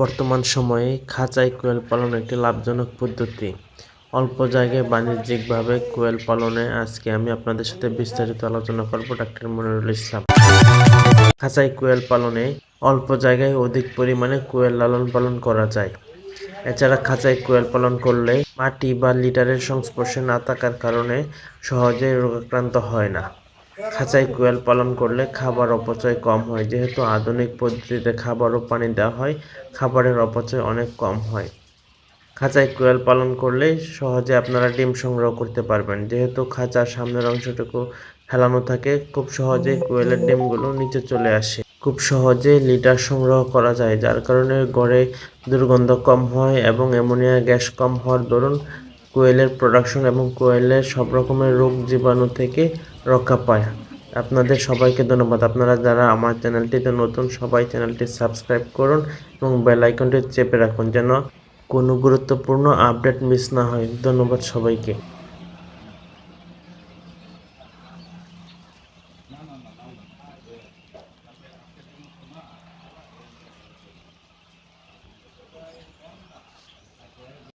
বর্তমান সময়ে খাঁচায় কোয়েল পালন একটি লাভজনক পদ্ধতি। অল্প জায়গায় বাণিজ্যিকভাবে কোয়েল পালনে আজকে আমি আপনাদের সাথে বিস্তারিত আলোচনা করব ডাক্তার মনিরুল ইসলাম। খাঁচায় কোয়েল পালনে অল্প জায়গায় অধিক পরিমাণে কোয়েল লালন পালন করা যায়। এছাড়া খাঁচায় কোয়েল পালন করলে মাটি বা লিটারের সংস্পর্শে না থাকার কারণে সহজেই রোগাক্রান্ত হয় না। খাঁচায় কোয়েল পালন করলে খাবার অপচয় কম হয়। যেহেতু আধুনিক পদ্ধতিতে খাবার ও পানি দেওয়া হয়, খাবারের অপচয় অনেক কম হয়। খাঁচায় কোয়েল পালন করলে সহজে আপনারা ডিম সংগ্রহ করতে পারবেন। যেহেতু খাঁচার সামনের অংশটুকু ফেলানো থাকে, খুব সহজেই কোয়েলের ডিমগুলো নিচে চলে আসে। খুব সহজে লিটার সংগ্রহ করা যায়, যার কারণে গড়ে দুর্গন্ধ কম হয় এবং অ্যামোনিয়া গ্যাস কম হওয়ার দরুন কোয়েলের প্রোডাকশন এবং কোয়েলের সব রকমের রোগ জীবাণু থেকে রক্ষা পায়। আপনাদের সবাইকে ধন্যবাদ। আপনারা যারা আমার চ্যানেলটিতে নতুন, সবাই চ্যানেলটি সাবস্ক্রাইব করুন এবং বেল আইকনটি চেপে রাখুন যেন কোনো গুরুত্বপূর্ণ আপডেট মিস না হয়। ধন্যবাদ সবাইকে।